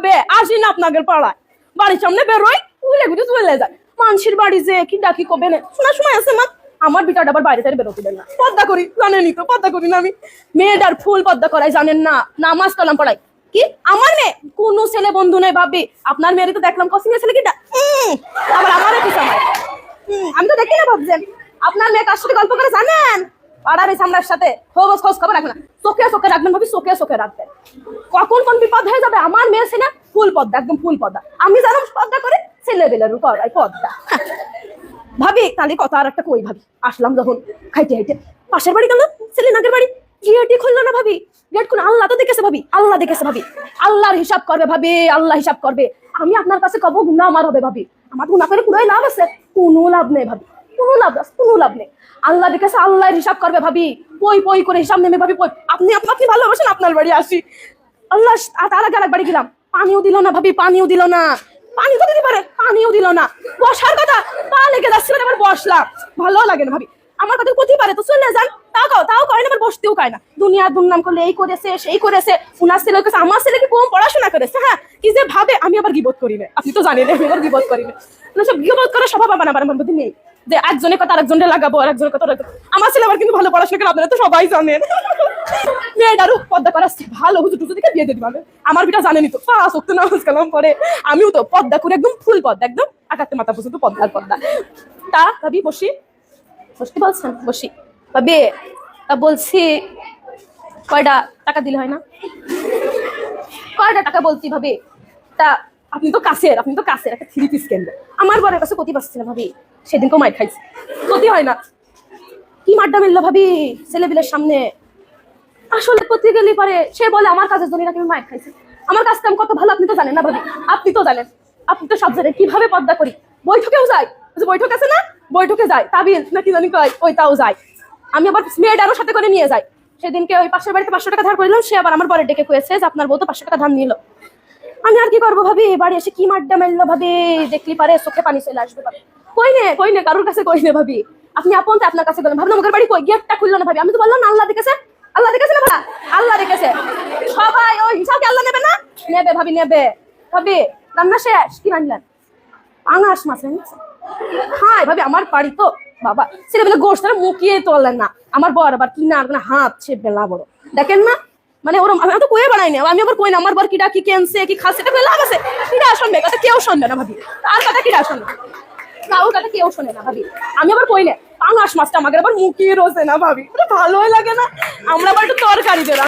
ভাবে আসি না আপনাদের পাড়ায়। বাড়ির সামনে বেরোয় উলে গুজে চলে যায়। মানুষের বাড়ি যে কি ডাকি কবে না? শোনার সময় আছে মা? আমার বিটাটা আবার বাইরে টাইরে বেরোতে দেন না। পদ্মা করি জানেনই তো পদ্মা করি না আমি। মেয়েটার ফুল পদ্মা করাই জানেন না নামাজ কালাম পড়াই। কি? আমার মেয়ে? কোন ছেলে বন্ধু নেই ভাবি। আপনার মেয়েরই তো দেখলাম কসিং ছেলে কিটা? আবার আমার কি সময় আমি তো দেখি না ভাবছেন। আপনার মেয়ে কার সাথে গল্প করে জানেন? পাড়ার এই সামনের সাথে। খোঁজ খোঁজ খবর রাখবেন চোখে চোখে রাখবেন ভাবি চোখে চোখে রাখবেন। কখন কোন বিপদ হয়ে যাবে আমার ফুল পদ্মা একদম ফুল পদ্মা আমি জানাম পদ্মা করে ছেলে বেলের করাই পদ্মা। ভাবি, তাহলে কত আর একটা কই ভাবি? আসলাম যখন, খাইতে খাইতে। পাশের বাড়ি গেলাম ছেলে নাগের বাড়ি। গিয়েটি খুললো না ভাবি? গেট খুলে, আল্লাহ তো দেখেছে ভাবি, আল্লাহ দেখেছে ভাবি। আল্লাহর হিসাব করবে ভাবি, আল্লাহ হিসাব করবে। আমি আপনার কাছে কব গুণা আমার হবে ভাবি। আমার গুণা করে পুরোই লাভ আছে। কোনো লাভ নেই ভাবি। কোনো লাভ আছে, কোনো লাভ নেই। আল্লাহ দেখেছে, আল্লাহর হিসাব করবে ভাবি। পই পই করে হিসাব নেমে ভাবি, পই। আপনি আপনি ভালোবাসেন আপনার বাড়ি, আসি। আল্লাহ আর তার আগে আরেক বাড়ি গেলাম। পানিও দিল না ভাবি, পানিও দিল না। পানি তো দিতে পারে, পানিও দিল না। বসার কথা, পা লেগে যাচ্ছিল এবার বসলাম। ভালো লাগে না ভাবি। আমার কথা প্রতি পারে তো চলে যান। তাও কাও, তাও কয় না আবার বসতেও কয় না। দুনিয়া দুর্নাম করলে এই করেছে, সেই করেছে। উনার ছেলে করেছে আমার ছেলে কি কম পড়াশোনা করেছে হ্যাঁ? কি যে ভাবে, আমি আবার গিবোধ করি না। আপনি তো জানেন, আমি আবার গিবোধ করি না। মানে সব গিবোধ করার স্বভাব আমার আমার মধ্যে নেই। যে একজনের কথা আরেকজনকে লাগাবো আর একজনের কথা আমার ছেলে আবার কিন্তু ভালো পড়াশোনা করে, আপনারা তো সবাই জানেন। মেয়েটারও পদ্মা করা ভালো, হুজুর টুজু দিকে বিয়ে দিয়ে দিবাবে আমার বিটা জানেনি তো। পাঁচ অক্ট নামাজ কালাম পরে। আমিও তো পদ্মা করে একদম ফুল পদ্মা, একদম আকাতে মাথা পর্যন্ত পদ্মার পদ্মা। তা, ভাবি, বসি। বসতে বলছেন? বসি। ভাবি, তা বলছি কয়টা টাকা দিলে হয় না? কয়টা টাকা বলছি ভাবি? তা, আপনি তো কাছের, আপনি তো কাছের, একটা থ্রি পিস কেন্দ্র আমার বরের কাছে ক্ষতি পাচ্ছি না ভাবি। সেদিন কমাই খাইছি। ক্ষতি হয় না। কি মাড্ডা মিললো ভাবি? ছেলেবিলের সামনে। আসলে করতে গেলে পারে, সে বলে, আমার কাজের জন্য নাকি আমি মায়ের খাইছি। আমার কাজটা আমি কত ভালো, আপনি তো জানেন না ভাবি। আপনি তো জানেন। আপনি তো সব জানেন। কীভাবে পদ্মা করি? বৈঠকেও যাই বৈঠক আছে না, বৈঠকে যাই তাবিল নাকি জানি কয় ওইটাও যাই আমি আবার মেয়েটারও সাথে করে নিয়ে যাই। সেদিনকে ওই পাশের বাড়িতে পাঁচশো টাকা ধার করিলাম, সে আবার আমার পরে ডেকে কয়েছে যে, আপনার বউ তো পাঁচশো টাকা ধার নিল। আমি আর কি করব ভাবি? বাড়ি এসে কি মাড্ডা মেললো ভাবি? দেখলি পারে, চোখে পানি চলে আসবে ভাবি। কই নে কই নে, কারোর কাছে কই নে ভাবি? আপনি আপন, তো আপনার কাছে গেলেন ভাবলাম আমাদের বাড়ি কই? গেটটা খুললো না ভাবি। আমি তো বললাম আল্লাহ দেখেছে না আল্লাহ দেখেছে সবাই, ওই হিসাব কি আল্লাহ নেবে না? নেবে, ভাবি নেবে। ভাবি, রান্না শেষ? কি রান্নলেন পাঙাশ মাছ হ্যাঁ ভাবি, আমার বাড়ি তো, বাবা ছেলে বেলা গোষ্ঠ মুখিয়ে তোলেন না। আমার বর আবার আর না হাত সে বেলা বড় দেখেন না? মানে ওরম, আমি তো কয়ে বানাই না আমি আবার কই না, আমার বর কি কেনছে, কি খাচ্ছে, এটা লাভ আছে। কিডা শুনবে? কথা কেউ শুনবে না, ভাবি। আর কথা কিডা শুনবে? কারোর কথা কেউ শোনে না, ভাবি। আমি আবার কই না? পাঙাশ মাছটা আমাকে আবার মুখিয়ে রোজে না ভাবি। ভালোই লাগে না। আমরা আবার একটু তরকারি দেবো।